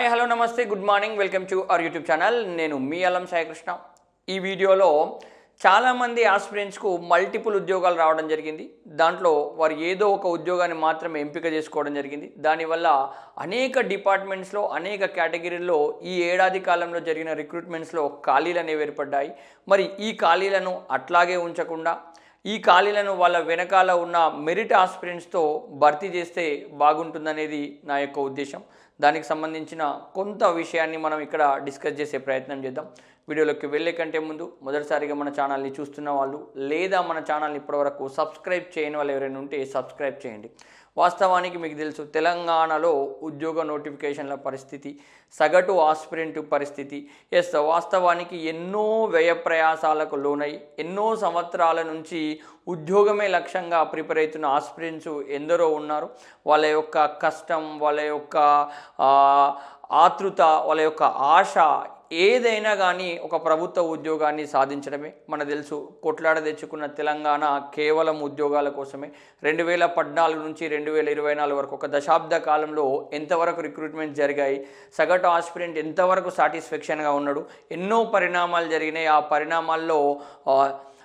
Hi hello నమస్తే good morning welcome to our YouTube channel నేను మీ అల్లం సాయికృష్ణ. ఈ వీడియోలో చాలామంది ఆస్పిరెంట్స్కు మల్టిపుల్ ఉద్యోగాలు రావడం జరిగింది. దాంట్లో వారు ఏదో ఒక ఉద్యోగాన్ని మాత్రమే ఎంపిక చేసుకోవడం జరిగింది. దానివల్ల అనేక డిపార్ట్మెంట్స్లో అనేక కేటగిరీల్లో ఈ ఏడాది కాలంలో జరిగిన రిక్రూట్మెంట్స్లో ఖాళీలు అనేవి ఏర్పడ్డాయి. మరి ఈ ఖాళీలను అట్లాగే ఉంచకుండా ఈ ఖాళీలను వాళ్ళ వెనకాల ఉన్న మెరిట్ ఆస్పిరెంట్స్తో భర్తీ చేస్తే బాగుంటుందనేది నా యొక్క ఉద్దేశం. దానికి సంబంధించిన కొంత విషయాన్ని మనం ఇక్కడ డిస్కస్ చేసే ప్రయత్నం చేద్దాం. వీడియోలోకి వెళ్ళే కంటే ముందు మొదటిసారిగా మన ఛానల్ని చూస్తున్న వాళ్ళు లేదా మన ఛానల్ని ఇప్పటివరకు సబ్స్క్రైబ్ చేయని వాళ్ళు ఎవరైనా ఉంటే సబ్స్క్రైబ్ చేయండి. వాస్తవానికి మీకు తెలుసు తెలంగాణలో ఉద్యోగ నోటిఫికేషన్ల పరిస్థితి సగటు ఆస్పిరెంట్ పరిస్థితి. ఎస్ వాస్తవానికి ఎన్నో వ్యయ ప్రయాసాలకు లోనై ఎన్నో సంవత్సరాల నుంచి ఉద్యోగమే లక్ష్యంగా ప్రిపేర్ అవుతున్న ఆస్పిరెంట్స్ ఎందరో ఉన్నారు. వాళ్ళ యొక్క కష్టం వాళ్ళ యొక్క ఆతృత వాళ్ళ యొక్క ఆశ ఏదైనా కానీ ఒక ప్రభుత్వ ఉద్యోగాన్ని సాధించడమే. మన తెలుసు కొట్లాడ తెచ్చుకున్న తెలంగాణ కేవలం ఉద్యోగాల కోసమే. రెండు వేల పద్నాలుగు నుంచి రెండు వేల ఇరవై నాలుగు వరకు ఒక దశాబ్ద కాలంలో ఎంతవరకు రిక్రూట్మెంట్ జరిగాయి సగటు ఆస్పిరెంట్ ఎంతవరకు సాటిస్ఫాక్షన్గా ఉన్నాడు ఎన్నో పరిణామాలు జరిగినాయి. ఆ పరిణామాల్లో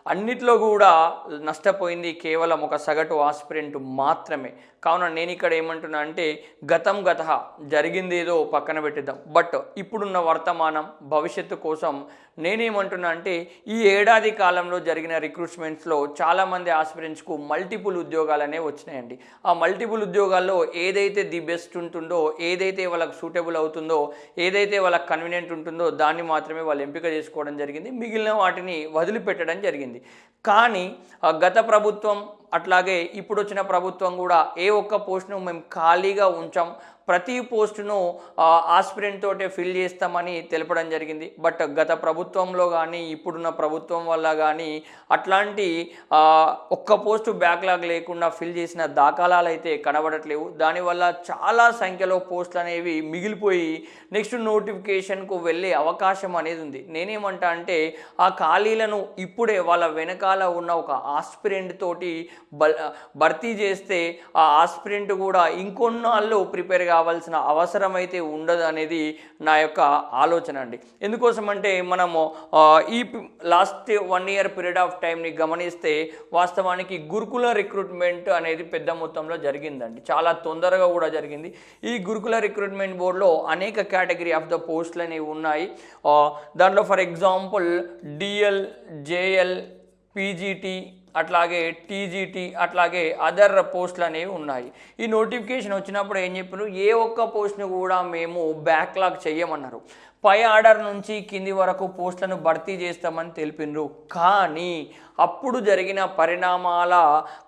అన్నిట్లో కూడా నష్టపోయింది కేవలం ఒక సగటు ఆస్పిరెంట్ మాత్రమే. కావున నేను ఇక్కడ ఏమంటున్నా అంటే గతం గత జరిగింది ఏదో పక్కన పెట్టిద్దాం. బట్ ఇప్పుడున్న వర్తమానం భవిష్యత్తు కోసం నేనేమంటున్నా అంటే ఈ ఏడాది కాలంలో జరిగిన రిక్రూట్మెంట్స్లో చాలామంది ఆస్పిరెంట్స్కు మల్టిపుల్ ఉద్యోగాలనే వచ్చినాయండి. ఆ మల్టిపుల్ ఉద్యోగాల్లో ఏదైతే ది బెస్ట్ ఉంటుందో ఏదైతే వాళ్ళకి సూటబుల్ అవుతుందో ఏదైతే వాళ్ళకి కన్వీనియంట్ ఉంటుందో దాన్ని మాత్రమే వాళ్ళు ఎంపిక చేసుకోవడం జరిగింది. మిగిలిన వాటిని వదిలిపెట్టడం జరిగింది. కానీ ఆ గత ప్రభుత్వం అట్లాగే ఇప్పుడు వచ్చిన ప్రభుత్వం కూడా ఏ ఒక్క పోస్ట్ను మేము ఖాళీగా ఉంచాం. ప్రతి పోస్టును ఆస్పిరెంట్ తోటే ఫిల్ చేస్తామని తెలపడం జరిగింది. బట్ గత ప్రభుత్వంలో కానీ ఇప్పుడున్న ప్రభుత్వం వల్ల కానీ అట్లాంటి ఒక్క పోస్టు బ్యాక్లాగ్ లేకుండా ఫిల్ చేసిన దాఖలాలు అయితే కనబడట్లేవు. దానివల్ల చాలా సంఖ్యలో పోస్టులు అనేవి మిగిలిపోయి నెక్స్ట్ నోటిఫికేషన్కు వెళ్ళే అవకాశం అనేది ఉంది. నేనేమంటా అంటే ఆ ఖాళీలను ఇప్పుడే వాళ్ళ వెనకాల ఉన్న ఒక ఆస్పిరెంట్ తోటి భర్తీ చేస్తే ఆ ఆస్పిరెంట్ కూడా ఇంకొన్నాళ్ళు ప్రిపేర్గా కావాల్సిన అవసరం అయితే ఉండదు అనేది నా యొక్క ఆలోచన అండి. ఎందుకోసం అంటే మనము ఈ last one year period of టైంని గమనిస్తే వాస్తవానికి గురుకుల రిక్రూట్మెంట్ అనేది పెద్ద మొత్తంలో జరిగిందండి. చాలా తొందరగా కూడా జరిగింది. ఈ గురుకుల రిక్రూట్మెంట్ బోర్డులో అనేక కేటగిరీ ఆఫ్ ద పోస్టులు అనేవి ఉన్నాయి. దాంట్లో for example DL JL PGT అట్లాగే టీజీటీ అట్లాగే అదర్ పోస్టులు అనేవి ఉన్నాయి. ఈ నోటిఫికేషన్ వచ్చినప్పుడు ఏం చెప్పారు ఏ ఒక్క పోస్ట్ని కూడా మేము బ్యాక్లాగ్ చేయమన్నారు. పై ఆర్డర్ నుంచి కింది వరకు పోస్టులను భర్తీ చేస్తామని తెలిపినారు కానీ అప్పుడు జరిగిన పరిణామాల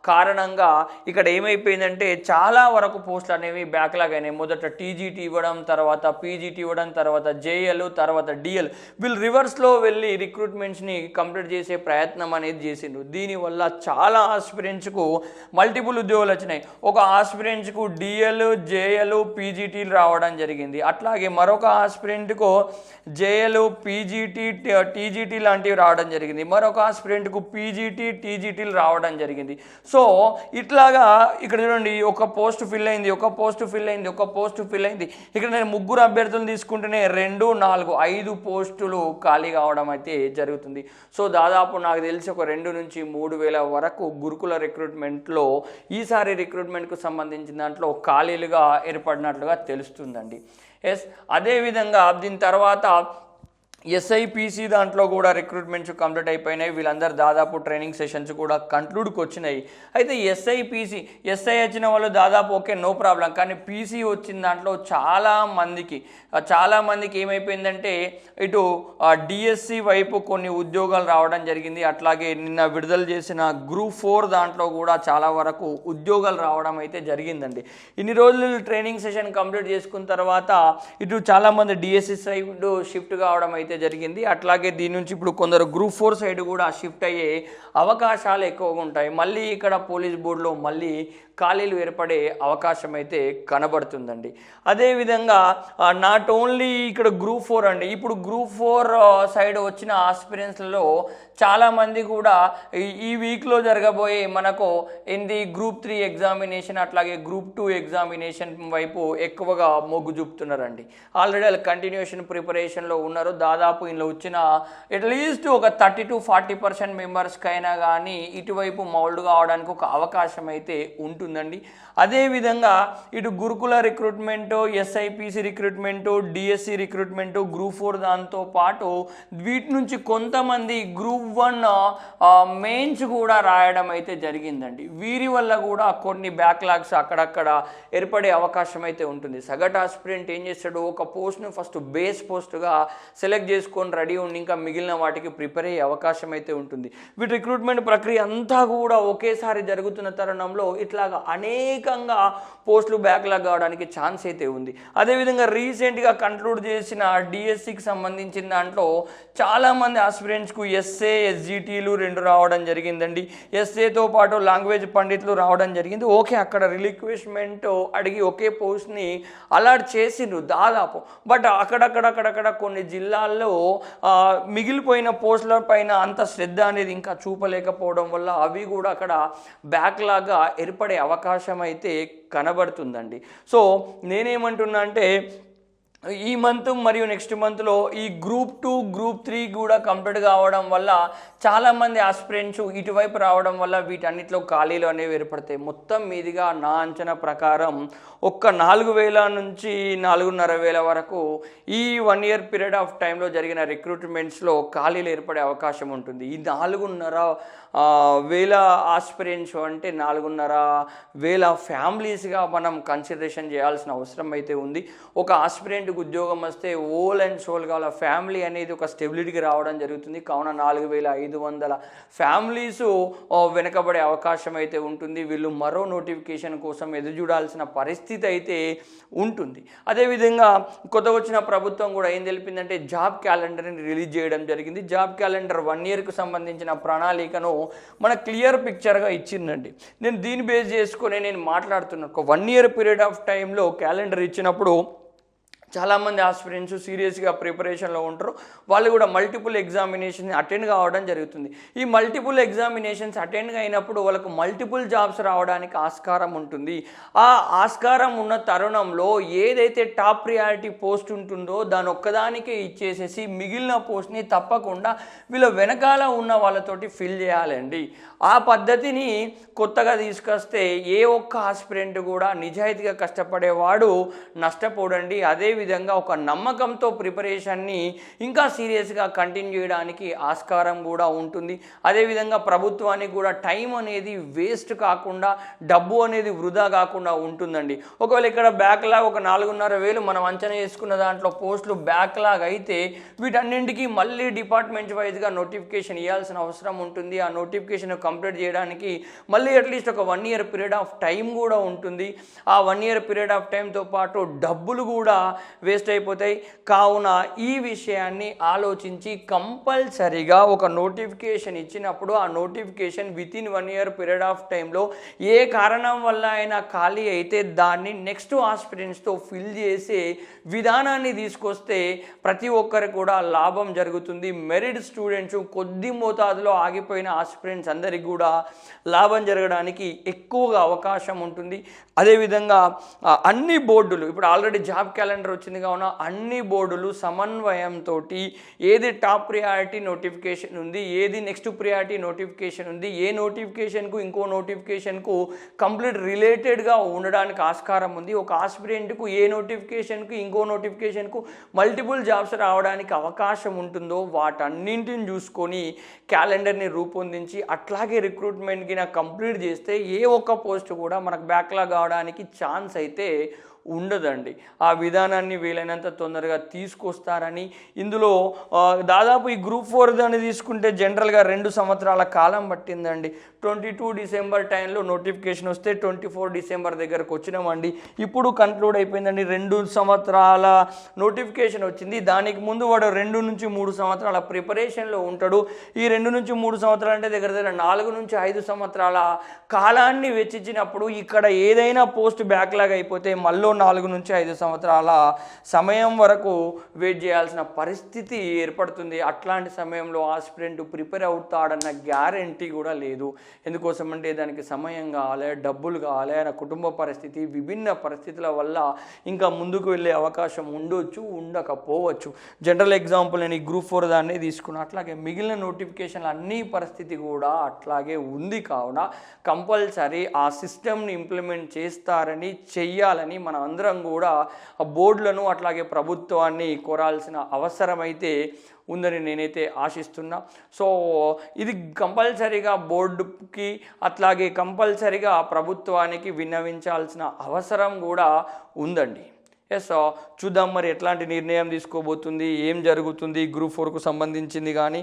కారణంగా ఇక్కడ ఏమైపోయిందంటే చాలా వరకు పోస్టులు అనేవి బ్యాక్లాగ్ అయినాయి. మొదట టీజీటీ ఇవ్వడం తర్వాత పీజీటీ ఇవ్వడం తర్వాత జేఎల్ తర్వాత డిఎల్. వీళ్ళు రివర్స్లో వెళ్ళి రిక్రూట్మెంట్స్ని కంప్లీట్ చేసే ప్రయత్నం అనేది చేసిండ్రు. దీనివల్ల చాలా ఆస్పిరెంట్స్కు మల్టిపుల్ ఉద్యోగాలు వచ్చినాయి. ఒక ఆస్పిరెంట్స్కు డిఎల్ జేఎల్ పీజీటీలు రావడం జరిగింది. అట్లాగే మరొక ఆస్పిరెంట్కు జేఎల్ పీజీటీ టీజీటీ లాంటివి రావడం జరిగింది. మరొక ఆస్పిరెంట్కు పీజీటీ టీజీటీలు రావడం జరిగింది. సో ఇట్లాగా ఇక్కడ చూడండి ఒక పోస్ట్ ఫిల్ అయింది ఒక పోస్ట్ ఫిల్ అయింది ఒక పోస్ట్ ఫిల్ అయింది. ఇక్కడ నేను ముగ్గురు అభ్యర్థులు తీసుకుంటేనే రెండు నాలుగు ఐదు పోస్టులు ఖాళీ కావడం అయితే జరుగుతుంది. సో దాదాపు నాకు తెలిసి ఒక రెండు నుంచి మూడు వేల వరకు గురుకుల రిక్రూట్మెంట్లో ఈసారి రిక్రూట్మెంట్కు సంబంధించిన దాంట్లో ఖాళీలుగా ఏర్పడినట్లుగా తెలుస్తుందండి. ఎస్ అదేవిధంగా దీని తర్వాత ఎస్ఐపిసి దాంట్లో కూడా రిక్రూట్మెంట్స్ కంప్లీట్ అయిపోయినాయి. వీళ్ళందరూ దాదాపు ట్రైనింగ్ సెషన్స్ కూడా కంక్లూడ్కి వచ్చినాయి అయితే ఎస్ఐపిసి ఎస్ఐ వచ్చిన వాళ్ళు దాదాపు ఓకే నో ప్రాబ్లం కానీ పీసీ వచ్చిన దాంట్లో చాలా మందికి ఏమైపోయిందంటే ఇటు డిఎస్సి వైపు కొన్ని ఉద్యోగాలు రావడం జరిగింది. అట్లాగే నిన్న విడుదల చేసిన గ్రూప్ ఫోర్ దాంట్లో కూడా చాలా వరకు ఉద్యోగాలు రావడం అయితే జరిగిందండి. ఇన్ని రోజులు ట్రైనింగ్ సెషన్ కంప్లీట్ చేసుకున్న తర్వాత ఇటు చాలామంది డిఎస్సి సైడ్ షిఫ్ట్ కావడం అయితే అయితే జరిగింది. అట్లాగే దీని నుంచి ఇప్పుడు కొందరు గ్రూప్ ఫోర్ సైడ్ కూడా షిఫ్ట్ అయ్యే అవకాశాలు ఎక్కువగా ఉంటాయి. మళ్ళీ ఇక్కడ పోలీస్ బోర్డులో మళ్ళీ ఖాళీలు ఏర్పడే అవకాశం అయితే కనబడుతుందండి. అదేవిధంగా నాట్ ఓన్లీ ఇక్కడ గ్రూప్ ఫోర్ అండి. ఇప్పుడు గ్రూప్ ఫోర్ సైడ్ వచ్చిన ఆస్పిరెన్స్లలో చాలామంది కూడా ఈ- వీక్లో జరగబోయే మనకు ఇది గ్రూప్ త్రీ ఎగ్జామినేషన్ అట్లాగే గ్రూప్ టూ ఎగ్జామినేషన్ వైపు ఎక్కువగా మొగ్గు చూపుతున్నారండి. ఆల్రెడీ వాళ్ళు కంటిన్యూషన్ ప్రిపరేషన్లో ఉన్నారు. దాదాపు దాదాపు ఇందులో వచ్చిన అట్లీస్ట్ ఒక థర్టీ టు ఫార్టీ పర్సెంట్ మెంబర్స్కైనా అయినా కానీ ఇటువైపు మౌల్డ్ కావడానికి ఒక అవకాశం అయితే ఉంటుందండి. అదేవిధంగా ఇటు గురుకుల recruitment SIPC recruitment DSC recruitment group four దాంతో పాటు వీటి నుంచి కొంతమంది గ్రూప్ వన్ మెయిన్స్ కూడా రాయడం అయితే జరిగిందండి. వీరి వల్ల కూడా కొన్ని బ్యాక్లాగ్స్ అక్కడక్కడ ఏర్పడే అవకాశం అయితే ఉంటుంది. సగటు ఆస్పిరెంట్ ఏం చేస్తాడు? ఒక పోస్ట్ను ఫస్ట్ బేస్ పోస్ట్గా సెలెక్ట్ చేసుకొని రెడీ ఉండి ఇంకా మిగిలిన వాటికి ప్రిపేర్ అయ్యే అవకాశం అయితే ఉంటుంది. వీటి రిక్రూట్మెంట్ ప్రక్రియ అంతా కూడా ఒకేసారి జరుగుతున్న తరుణంలో ఇట్లాగా అనేకంగా పోస్టులు బ్యాక్లాగ్ కావడానికి ఛాన్స్ అయితే ఉంది. అదేవిధంగా రీసెంట్గా కంక్లూడ్ చేసిన డిఎస్సికి సంబంధించిన దాంట్లో చాలామంది ఆస్పిరెంట్స్కు ఎస్ఏ ఎస్జిటీలు రెండు రావడం జరిగిందండి. ఎస్ఏతో పాటు లాంగ్వేజ్ పండితులు రావడం జరిగింది. ఓకే అక్కడ రిలిక్విష్మెంట్ అడిగి ఒకే పోస్ట్ని అలాట్ చేసిండ్రు దాదాపు. బట్ అక్కడక్కడక్కడక్కడ కొన్ని జిల్లాల్లో వాళ్ళు మిగిలిపోయిన పోస్టుల పైన అంత శ్రద్ధ అనేది ఇంకా చూపలేకపోవడం వల్ల అవి కూడా అక్కడ బ్యాక్లాగా ఏర్పడే అవకాశం అయితే కనబడుతుందండి. సో నేనేమంటున్నా అంటే ఈ మంత్ మరియు నెక్స్ట్ మంత్లో ఈ గ్రూప్ టూ గ్రూప్ త్రీ కూడా కంప్లీట్ కావడం వల్ల చాలామంది ఆస్పిరెంట్స్ ఇటువైపు రావడం వల్ల వీటన్నిటిలో ఖాళీలు అనేవి ఏర్పడతాయి. మొత్తం మీదిగా నా అంచనా ప్రకారం ఒక్క నాలుగు వేల నుంచి నాలుగున్నర వేల వరకు ఈ వన్ ఇయర్ పీరియడ్ ఆఫ్ టైంలో జరిగిన రిక్రూట్మెంట్స్లో ఖాళీలు ఏర్పడే అవకాశం ఉంటుంది. ఈ నాలుగున్నర వేల ఆస్పిరెంట్స్ అంటే నాలుగున్నర వేల ఫ్యామిలీస్గా మనం కన్సిడరేషన్ చేయాల్సిన అవసరం అయితే ఉంది. ఒక గవర్నమెంట్కి ఉద్యోగం వస్తే ఓల్ అండ్ సోల్గా వాళ్ళ ఫ్యామిలీ అనేది ఒక స్టెబిలిటీకి రావడం జరుగుతుంది. కావున నాలుగు వేల ఐదు వందల ఫ్యామిలీస్ వెనకబడే అవకాశం అయితే ఉంటుంది. వీళ్ళు మరో నోటిఫికేషన్ కోసం ఎదురు చూడాల్సిన పరిస్థితి అయితే ఉంటుంది. అదేవిధంగా కొత్త వచ్చిన ప్రభుత్వం కూడా ఏం తెలిపిందంటే జాబ్ క్యాలెండర్ని రిలీజ్ చేయడం జరిగింది. జాబ్ క్యాలెండర్ వన్ ఇయర్కి సంబంధించిన ప్రణాళికను మన క్లియర్ పిక్చర్గా ఇచ్చిందండి. నేను దీన్ని బేస్ చేసుకొని నేను మాట్లాడుతున్నాను ఒక వన్ ఇయర్ పీరియడ్ ఆఫ్ టైంలో క్యాలెండర్ ఇచ్చినప్పుడు చాలామంది ఆస్పిరెంట్స్ సీరియస్గా ప్రిపరేషన్లో ఉంటారు. వాళ్ళు కూడా మల్టిపుల్ ఎగ్జామినేషన్ అటెండ్ కావడం జరుగుతుంది. ఈ మల్టిపుల్ ఎగ్జామినేషన్స్ అటెండ్ అయినప్పుడు వాళ్ళకు మల్టిపుల్ జాబ్స్ రావడానికి ఆస్కారం ఉంటుంది. ఆ ఆస్కారం ఉన్న తరుణంలో ఏదైతే టాప్ ప్రియారిటీ పోస్ట్ ఉంటుందో దాని ఒక్కదానికే ఇచ్చేసేసి మిగిలిన పోస్ట్ని తప్పకుండా వీళ్ళ వెనకాల ఉన్న వాళ్ళతోటి ఫిల్ చేయాలండి. ఆ పద్ధతిని కొత్తగా తీసుకొస్తే ఏ ఒక్క ఆస్పిరెంట్ కూడా నిజాయితీగా కష్టపడేవాడు నష్టపోడండి. అదే విధంగా ఒక నమ్మకంతో ప్రిపరేషన్ని ఇంకా సీరియస్గా కంటిన్యూ చేయడానికి ఆస్కారం కూడా ఉంటుంది. అదేవిధంగా ప్రభుత్వానికి కూడా టైం అనేది వేస్ట్ కాకుండా డబ్బు అనేది వృధా కాకుండా ఉంటుందండి. ఒకవేళ ఇక్కడ బ్యాక్లాగ్ ఒక నాలుగున్నర వేలు మనం అంచనా చేసుకున్న దాంట్లో పోస్టులు బ్యాక్లాగ్ అయితే వీటన్నింటికి మళ్ళీ డిపార్ట్మెంట్ వైజ్గా నోటిఫికేషన్ ఇవ్వాల్సిన అవసరం ఉంటుంది. ఆ నోటిఫికేషన్ కంప్లీట్ చేయడానికి మళ్ళీ అట్లీస్ట్ ఒక one year period of time కూడా ఉంటుంది. ఆ వన్ ఇయర్ పీరియడ్ ఆఫ్ టైంతో పాటు డబ్బులు కూడా వేస్ట్ అయిపోతాయి. కావున ఈ విషయాన్ని ఆలోచించి కంపల్సరిగా ఒక నోటిఫికేషన్ ఇచ్చినప్పుడు ఆ notification within one year period of టైంలో ఏ కారణం వల్ల అయినా ఖాళీ అయితే దాన్ని నెక్స్ట్ ఆస్పిరెంట్స్తో ఫిల్ చేసే విధానాన్ని తీసుకొస్తే ప్రతి ఒక్కరికి కూడా లాభం జరుగుతుంది. మెరిట్ స్టూడెంట్స్ కొద్ది మోతాదులో ఆగిపోయిన ఆస్పిరెంట్స్ అందరికి కూడా లాభం జరగడానికి ఎక్కువగా అవకాశం ఉంటుంది. అదేవిధంగా అన్ని బోర్డులు ఇప్పుడు ఆల్రెడీ జాబ్ క్యాలెండర్ వచ్చింది కావున అన్ని బోర్డులు సమన్వయంతో ఏది టాప్ ప్రియారిటీ నోటిఫికేషన్ ఉంది ఏది నెక్స్ట్ ప్రియారిటీ నోటిఫికేషన్ ఉంది ఏ నోటిఫికేషన్కు ఇంకో నోటిఫికేషన్కు కంప్లీట్ రిలేటెడ్గా ఉండడానికి ఆస్కారం ఉంది. ఒక ఆస్పిరెంట్కు ఏ నోటిఫికేషన్కు ఇంకో నోటిఫికేషన్కు మల్టిపుల్ జాబ్స్ రావడానికి అవకాశం ఉంటుందో వాటన్నింటిని చూసుకొని క్యాలెండర్ని రూపొందించి అట్లాగే రిక్రూట్మెంట్కి నాకు కంప్లీట్ చేస్తే ఏ ఒక్క పోస్ట్ కూడా మనకు బ్యాక్లాగ్ కావడానికి ఛాన్స్ అయితే ఉండదండి. ఆ విధానాన్ని వీలైనంత తొందరగా తీసుకొస్తారని ఇందులో దాదాపు ఈ గ్రూప్ ఫోర్ దాన్ని తీసుకుంటే జనరల్గా రెండు సంవత్సరాల కాలం పట్టిందండి. ట్వంటీ టూ డిసెంబర్ టైంలో నోటిఫికేషన్ వస్తే ట్వంటీ ఫోర్ డిసెంబర్ దగ్గరకు వచ్చినామండి. ఇప్పుడు కన్క్లూడ్ అయిపోయిందండి. రెండు సంవత్సరాల నోటిఫికేషన్ వచ్చింది. దానికి ముందు వాడు రెండు నుంచి మూడు సంవత్సరాల ప్రిపరేషన్లో ఉంటాడు. ఈ రెండు నుంచి మూడు సంవత్సరాలు అంటే దగ్గర దగ్గర నాలుగు నుంచి ఐదు సంవత్సరాల కాలాన్ని వెచ్చించినప్పుడు ఇక్కడ ఏదైనా పోస్ట్ బ్యాక్లాగ్ అయిపోతే మళ్ళీ నాలుగు నుంచి ఐదు సంవత్సరాల సమయం వరకు వెయిట్ చేయాల్సిన పరిస్థితి ఏర్పడుతుంది. అట్లాంటి సమయంలో ఆస్పిరెంట్ ప్రిపేర్ అవుతాడన్న గ్యారంటీ కూడా లేదు. ఎందుకోసం అంటే దానికి సమయం కావాలి డబ్బులు కావాలి ఆయన కుటుంబ పరిస్థితి విభిన్న పరిస్థితుల వల్ల ఇంకా ముందుకు వెళ్ళే అవకాశం ఉండొచ్చు ఉండకపోవచ్చు. జనరల్ ఎగ్జాంపుల్ నేను ఈ గ్రూప్ ఫోర్ దాన్ని తీసుకున్నా అట్లాగే మిగిలిన నోటిఫికేషన్లు అన్ని పరిస్థితి కూడా అట్లాగే ఉంది కావున కంపల్సరీ ఆ సిస్టమ్ని ఇంప్లిమెంట్ చేస్తారని చెయ్యాలని మనం అందరం కూడా ఆ బోర్డులను అట్లాగే ప్రభుత్వాన్ని కోరాల్సిన అవసరమైతే ఉందని నేనైతే ఆశిస్తున్నా. సో ఇది కంపల్సరీగా బోర్డుకి అట్లాగే కంపల్సరీగా ప్రభుత్వానికి విన్నవించాల్సిన అవసరం కూడా ఉందండి. ఎస్ చూద్దాం మరి ఎట్లాంటి నిర్ణయం తీసుకోబోతుంది ఏం జరుగుతుంది గ్రూప్ ఫోర్కు సంబంధించింది కానీ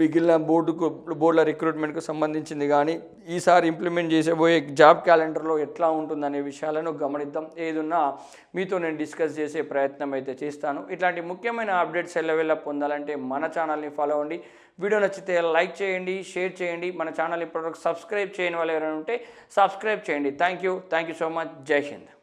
మిగిలిన బోర్డుకు బోర్డుల రిక్రూట్మెంట్కు సంబంధించింది కానీ ఈసారి ఇంప్లిమెంట్ చేసేబోయే జాబ్ క్యాలెండర్లో ఎట్లా ఉంటుందనే విషయాలను గమనిద్దాం. ఏదున్నా మీతో నేను డిస్కస్ చేసే ప్రయత్నం అయితే చేస్తాను. ఇట్లాంటి ముఖ్యమైన అప్డేట్స్ ఎల్లవెల్ల పొందాలంటే మన ఛానల్ని ఫాలో అవ్వండి వీడియో నచ్చితే లైక్ చేయండి షేర్ చేయండి. మన ఛానల్ ఇప్పటివరకు సబ్స్క్రైబ్ చేయని వాళ్ళు ఎవరైనా ఉంటే సబ్స్క్రైబ్ చేయండి. Thank you thank you so much జై హింద్